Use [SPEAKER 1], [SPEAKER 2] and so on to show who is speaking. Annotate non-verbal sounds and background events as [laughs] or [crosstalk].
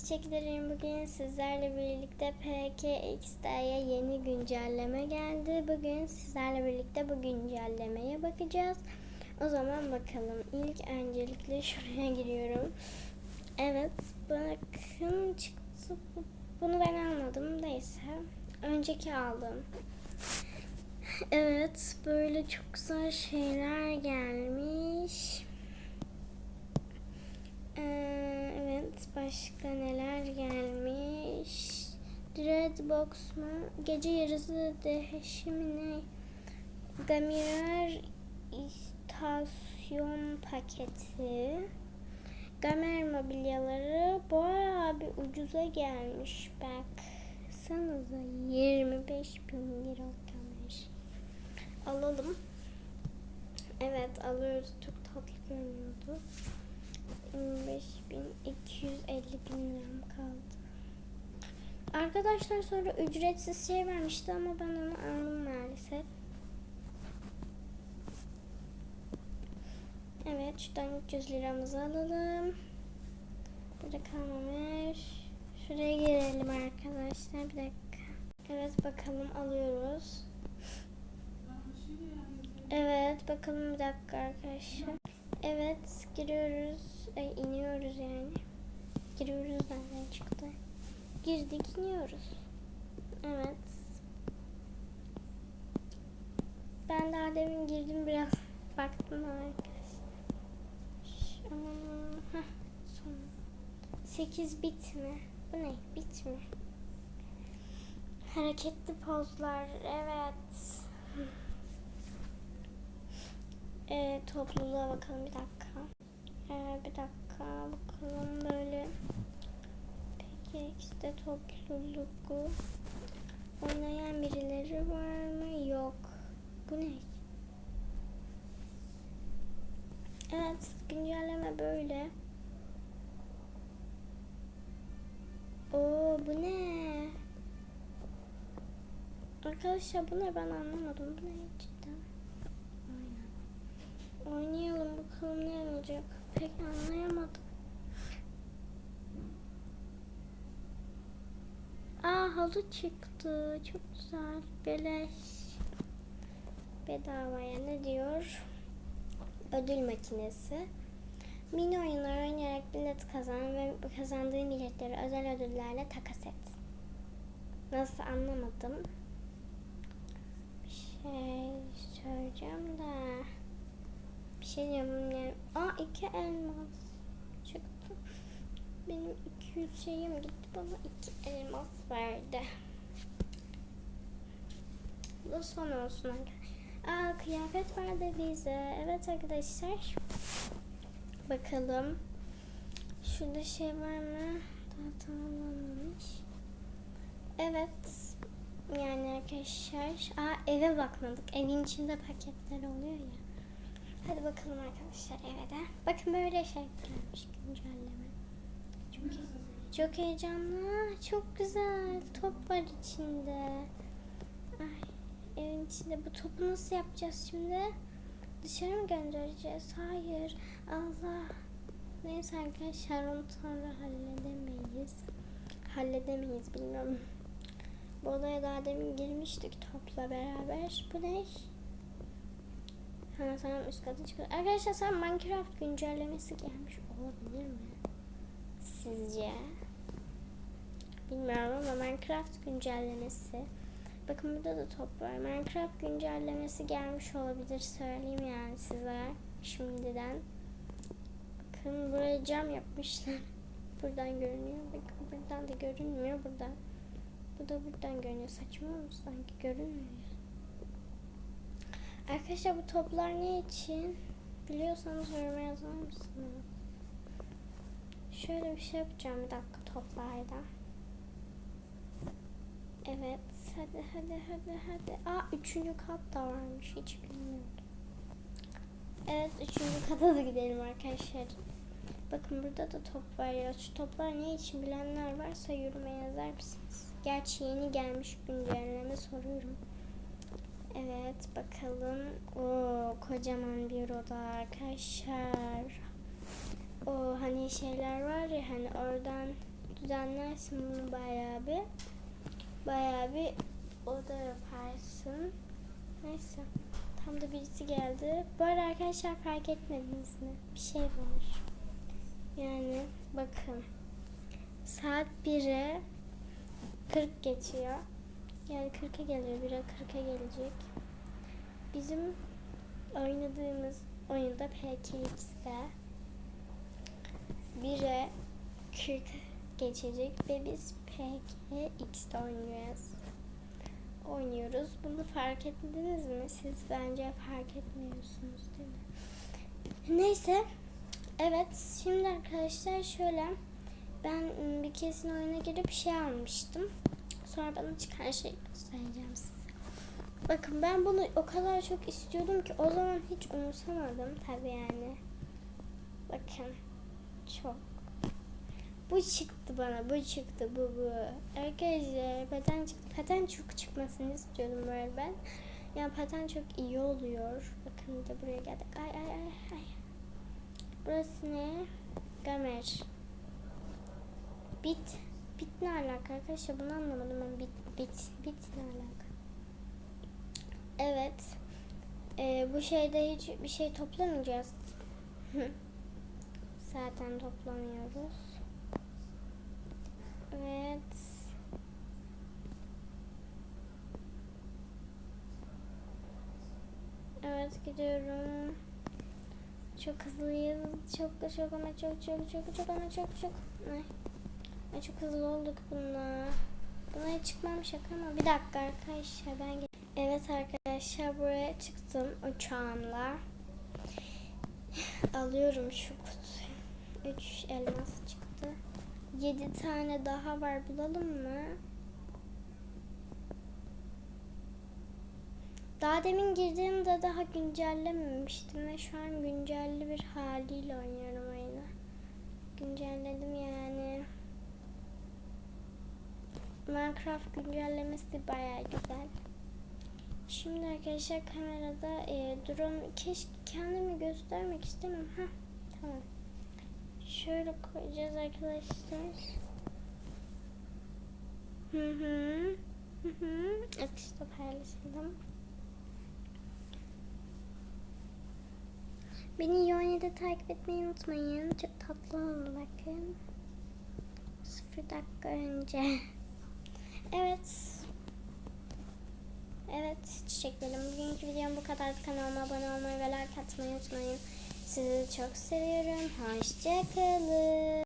[SPEAKER 1] çiçeklerim bugün sizlerle birlikte PKXD'ye yeni güncelleme geldi. Bugün sizlerle birlikte bu güncellemeye bakacağız. O zaman bakalım. İlk öncelikle şuraya giriyorum. Evet bakın çıktı. Bu- Bunu ben almadım. Neyse. Önceki aldım. Evet böyle çok güzel şeyler gelmiş. Ee, evet başka neler gelmiş? Dreadbox mu? Gece yarısı değişimine Gamer istasyon paketi. Gamer mobilyaları bayağı bir ucuza gelmiş. Baksanıza 25 bin lira gamer. Alalım. Evet alıyoruz. Çok tatlı görünüyordu. 25.250 bin liram kaldı. Arkadaşlar sonra ücretsiz şey vermişti ama ben onu aldım maalesef. Evet şuradan 300 liramızı alalım. Burada kalmamış. Şuraya girelim arkadaşlar. Bir dakika. Evet bakalım alıyoruz. Evet bakalım bir dakika arkadaşlar. Evet giriyoruz. Ay, iniyoruz yani. Giriyoruz nereden çıktı? Girdik iniyoruz. Evet. Ben daha demin girdim biraz baktım arkadaşlar. Şu- heh, son. 8 bit mi? Bu ne? Bit mi? Hareketli pozlar. Evet. Ee, topluluğa bakalım bir dakika. Ee, bir dakika bakalım böyle. Peki işte topluluğu oynayan birileri var mı? Yok. Bu ne? Evet güncelleme böyle. Oo bu ne? Arkadaşlar bu ne ben anlamadım. Bu ne cidden? Aynen. Oynayalım bakalım ne olacak. Pek anlayamadım. Aa halı çıktı. Çok güzel. Beleş. Bedavaya ne diyor? Ödül makinesi. Mini oyunlar oynayarak bilet kazan ve kazandığın biletleri özel ödüllerle takas et. Nasıl anlamadım. Bir şey söyleyeceğim de. Şey yani. Aa iki elmas çıktı. Benim 200 şeyim gitti bana iki elmas verdi. Bu da son olsun. Aa kıyafet verdi bize. Evet arkadaşlar. Bakalım. Şurada şey var mı? Daha tamamlanmamış. Evet. Yani arkadaşlar. Aa eve bakmadık. Evin içinde paketler oluyor ya. Hadi bakalım arkadaşlar eve de. Bakın böyle şey gelmiş güncelleme. Çok, çok heyecanlı. Çok güzel. Top var içinde. Ay, evin içinde bu topu nasıl yapacağız şimdi? Dışarı mı göndereceğiz? Hayır. Allah. Neyse arkadaşlar onu sonra halledemeyiz. Halledemeyiz bilmiyorum. Bu odaya daha demin girmiştik topla beraber. Bu ne? Ha tamam üst kata çıkıyor. Arkadaşlar sen Minecraft güncellemesi gelmiş olabilir mi? Sizce? Bilmiyorum ama Minecraft güncellemesi. Bakın burada da top var. Minecraft güncellemesi gelmiş olabilir söyleyeyim yani size şimdiden. Bakın buraya cam yapmışlar. [laughs] Buradan görünüyor. Bakın buradan da görünmüyor buradan. Bu da buradan görünüyor. Saçma mı sanki görünmüyor. Arkadaşlar bu toplar ne için? Biliyorsanız yoruma yazar mısınız? Şöyle bir şey yapacağım bir dakika toplarda. Evet. Hadi hadi hadi hadi. Aa üçüncü kat da varmış. Hiç bilmiyordum. Evet üçüncü kata da gidelim arkadaşlar. Bakın burada da top var ya. Şu toplar ne için bilenler varsa yoruma yazar mısınız? Gerçi yeni gelmiş güncelleme soruyorum. Evet bakalım. Oo kocaman bir oda arkadaşlar. O hani şeyler var ya hani oradan düzenlersin bunu bayağı bir. Bayağı bir oda yaparsın. Neyse. Tam da birisi geldi. Bu arada arkadaşlar fark etmediniz mi? Bir şey var. Yani bakın. Saat 1'e 40 geçiyor. Yani 40'a geliyor. 1'e 40'a gelecek. Bizim oynadığımız oyunda PKX'de 1'e 40 geçecek ve biz PKX'de oynuyoruz. Oynuyoruz. Bunu fark ettiniz mi? Siz bence fark etmiyorsunuz değil mi? Neyse. Evet. Şimdi arkadaşlar şöyle. Ben bir kesin oyuna girip şey almıştım. Sonra bana çıkan şey göstereceğim size. Bakın ben bunu o kadar çok istiyordum ki o zaman hiç umursamadım tabii yani. Bakın. Çok. Bu çıktı bana. Bu çıktı. Bu bu. Arkadaşlar paten çıktı. Paten çok çıkmasını istiyordum böyle ben. Yani paten çok iyi oluyor. Bakın bir de buraya geldik. Ay ay ay ay. Burası ne? Gamer. Bit. Bit ne alaka arkadaşlar? Bunu anlamadım ben. Bit. Bit. Bit ne alaka? Evet. Ee, bu şeyde hiç bir şey toplamayacağız. Zaten toplamıyoruz. Evet. Evet gidiyorum. Çok hızlıyız. Çok çok ama çok çok çok çok ama çok çok. Ay. Ay çok hızlı olduk bununla. Buna çıkmam şaka ama bir dakika arkadaşlar ben Evet arkadaşlar buraya çıktım uçağımla. Alıyorum şu kutuyu. 3 elmas çıktı. 7 tane daha var bulalım mı? Daha demin girdiğimde daha güncellememiştim ve şu an güncelli bir haliyle oynuyorum oyunu. Güncelledim yani. Minecraft güncellemesi de bayağı güzel. Şimdi arkadaşlar kamerada e, drone keşke kendimi göstermek istemem. Ha tamam. Şöyle koyacağız arkadaşlar. Hı hı. Hı hı. Akışta paylaşalım. Beni Yone'de takip etmeyi unutmayın. Çok tatlı oldu bakın. Sıfır dakika önce. [laughs] Evet. Evet çiçeklerim. Bugünkü videom bu kadar. Kanalıma abone olmayı ve like atmayı unutmayın. Sizi çok seviyorum. Hoşçakalın.